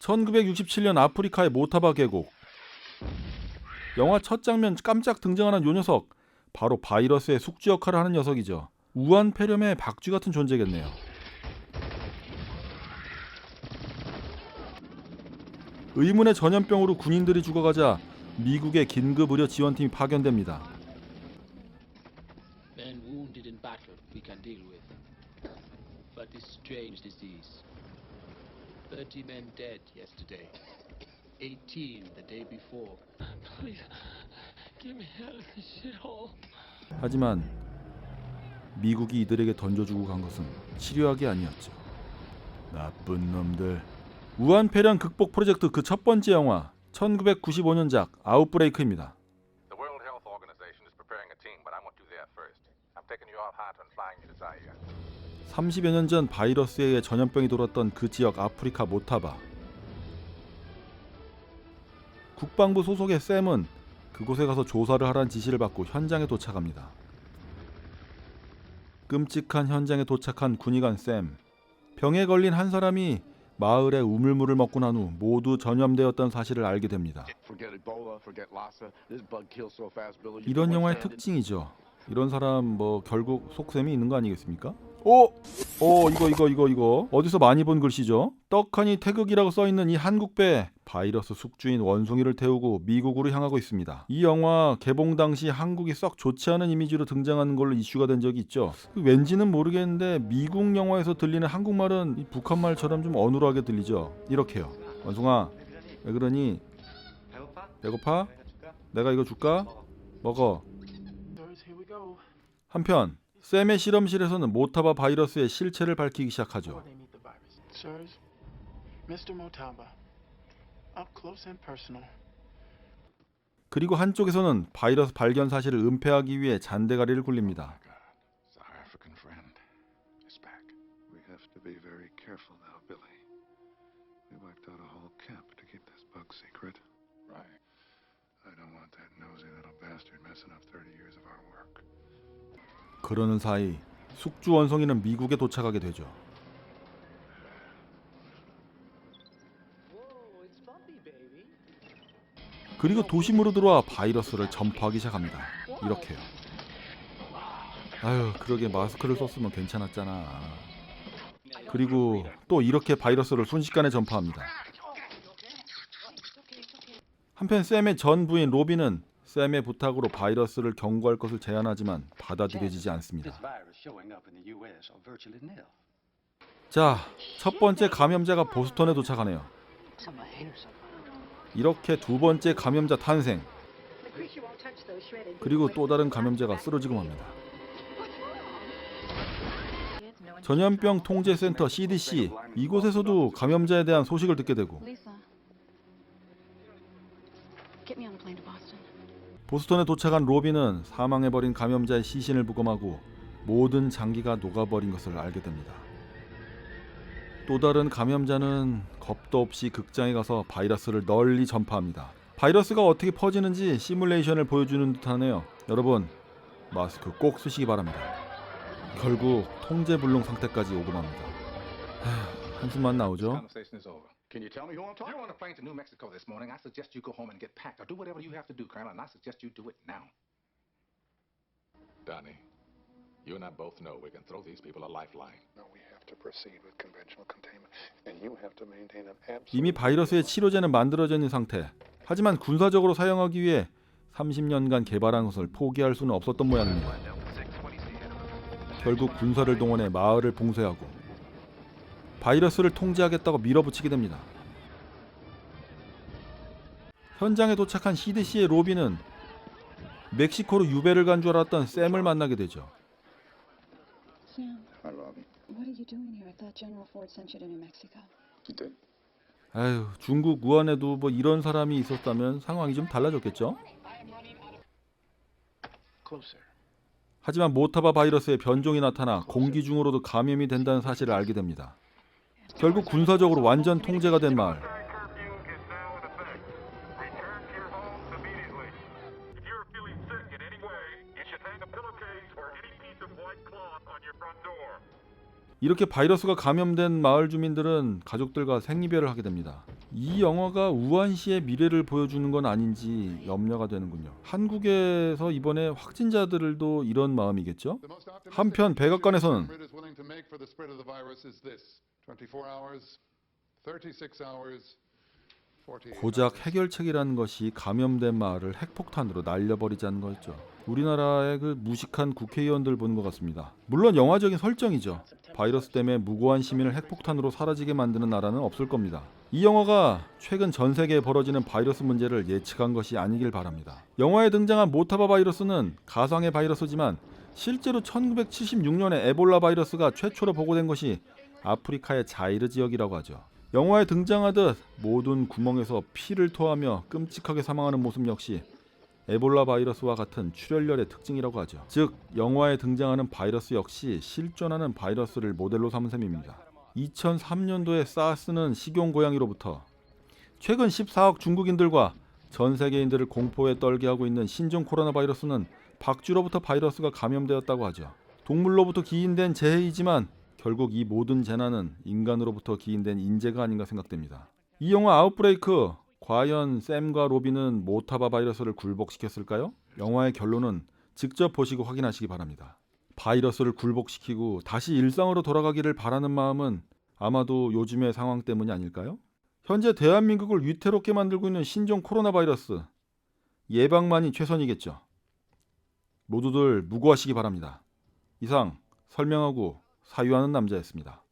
1967년 아프리카의 모타바 계곡. 영화 첫 장면 깜짝 등장하는 요 녀석 바로 바이러스의 숙주 역할을 하는 녀석이죠. 우한 폐렴의 박쥐 같은 존재겠네요. 의문의 전염병으로 군인들이 죽어가자 미국의 긴급 의료 지원팀이 파견됩니다. 30 men dead yesterday. 18 the day before. Please, give me out of this shithole. 하지만 미국이 이들에게 던져주고 간 것은 치료약이 아니었죠. 나쁜 놈들. 우한 폐렴 극복 프로젝트 그 첫 번째 영화 1995년작 아웃브레이크입니다. The World Health Organization is preparing a team, but I want you there first. I'm taking you off hot and flying you to Zaire. 30여 년 전 바이러스에 의해 전염병이 돌았던 그 지역 아프리카 모타바. 국방부 소속의 샘은 그곳에 가서 조사를 하라는 지시를 받고 현장에 도착합니다. 끔찍한 현장에 도착한 군의관 샘. 병에 걸린 한 사람이 마을의 우물물을 먹고 난 후 모두 전염되었던 사실을 알게 됩니다. 이런 영화의. 특징이죠. 이런 사람 뭐 결국 속셈이 있는 거 아니겠습니까? 오, 오 이거 이거 이거 이거 어디서 많이 본 글씨죠? 떡하니 태극이라고 써 있는 이 한국배 바이러스 숙주인 원숭이를 태우고 미국으로 향하고 있습니다. 이 영화 개봉 당시 한국이 썩 좋지 않은 이미지로 등장하는 걸로 이슈가 된 적이 있죠. 왠지는 모르겠는데 미국 영화에서 들리는 한국말은 이 북한 말처럼 좀 어눌하게 들리죠. 이렇게요. 원숭아 왜 그러니? 배고파? 내가 이거 줄까? 먹어. 한편 샘의 실험실에서는 모타바 바이러스의 실체를 밝히기 시작하죠. 그리고 한쪽에서는 바이러스 발견 사실을 은폐하기 위해 잔대가리를 굴립니다. 그러는 사이 숙주 원숭이는 미국에 도착하게 되죠. 그리고 도심으로 들어와 바이러스를 전파하기 시작합니다. 이렇게요. 아유, 그러게 마스크를 썼으면 괜찮았잖아. 그리고 또 이렇게 바이러스를 순식간에 전파합니다. 한편 샘의 전 부인 로비는 샘의 부탁으로 바이러스를 경고할 것을 제안하지만 받아들여지지 않습니다. 자, 첫 번째 감염자가 보스턴에 도착하네요. 이렇게 두 번째 감염자 탄생. 그리고 또 다른 감염자가 쓰러지고 맙니다. 전염병 통제센터 CDC 이곳에서도 감염자에 대한 소식을 듣게 되고 보스턴에 도착한 로비는 사망해버린 감염자의 시신을 부검하고 모든 장기가 녹아버린 것을 알게 됩니다. 또 다른 감염자는 겁도 없이 극장에 가서 바이러스를 널리 전파합니다. 바이러스가 어떻게 퍼지는지 시뮬레이션을 보여주는 듯하네요. 여러분 마스크 꼭 쓰시기 바랍니다. 결국 통제불능 상태까지 오고 맙니다. 하, 한숨만 나오죠. Can you tell me who I'm talking You're on a plane to New Mexico this morning. I suggest you go home and get packed, or do whatever you have to do, Colonel. And I suggest you do it now. Donnie, you and I both know we can throw these people a lifeline. No, we have to proceed with conventional containment, and you have to maintain an absolute. 이미 바이러스의 치료제는 만들어져 있는 상태. 하지만 군사적으로 사용하기 위해 30년간 개발한 것을 포기할 수는 없었던 모양입니다. 결국 군사를 동원해 마을을 봉쇄하고 바이러스를 통제하겠다고 밀어붙이게 됩니다. 현장에 도착한 CDC의 로비는 멕시코로 유배를 간 줄 알았던 샘을 만나게 되죠. 아유, 중국 우한에도 뭐 이런 사람이 있었다면 상황이 좀 달라졌겠죠? 하지만 모타바 바이러스의 변종이 나타나 공기 중으로도 감염이 된다는 사실을 알게 됩니다. 결국 군사적으로 완전 통제가 된 마을. 이렇게 바이러스가 감염된 마을 주민들은 가족들과 생이별을 하게 됩니다. 이 영화가 우한시의 미래를 보여주는 건 아닌지 염려가 되는군요. 한국에서 이번에 확진자들도 이런 마음이겠죠? 한편 백악관에서는 고작 해결책이라는 것이 감염된 마을을 핵폭탄으로 날려버리자는 거였죠. 우리나라의 그 무식한 국회의원들 보는 것 같습니다. 물론 영화적인 설정이죠. 바이러스 때문에 무고한 시민을 핵폭탄으로 사라지게 만드는 나라는 없을 겁니다. 이 영화가 최근 전 세계에 벌어지는 바이러스 문제를 예측한 것이 아니길 바랍니다. 영화에 등장한 모타바 바이러스는 가상의 바이러스지만 실제로 1976년에 에볼라 바이러스가 최초로 보고된 것이 아프리카의 자이르 지역이라고 하죠. 영화에 등장하듯 모든 구멍에서 피를 토하며 끔찍하게 사망하는 모습 역시 에볼라 바이러스와 같은 출혈열의 특징이라고 하죠. 즉 영화에 등장하는 바이러스 역시 실존하는 바이러스를 모델로 삼은 셈입니다. 2003년도에 사스는 식용 고양이로부터 최근 14억 중국인들과 전 세계인들을 공포에 떨게 하고 있는 신종 코로나 바이러스는 박쥐로부터 바이러스가 감염되었다고 하죠. 동물로부터 기인된 재해이지만 결국 이 모든 재난은 인간으로부터 기인된 인재가 아닌가 생각됩니다. 이 영화 아웃브레이크 과연 샘과 로빈은 모타바 바이러스를 굴복시켰을까요? 영화의 결론은 직접 보시고 확인하시기 바랍니다. 바이러스를 굴복시키고 다시 일상으로 돌아가기를 바라는 마음은 아마도 요즘의 상황 때문이 아닐까요? 현재 대한민국을 위태롭게 만들고 있는 신종 코로나 바이러스 예방만이 최선이겠죠. 모두들 무고하시기 바랍니다. 이상 설명하고 사유하는 남자였습니다.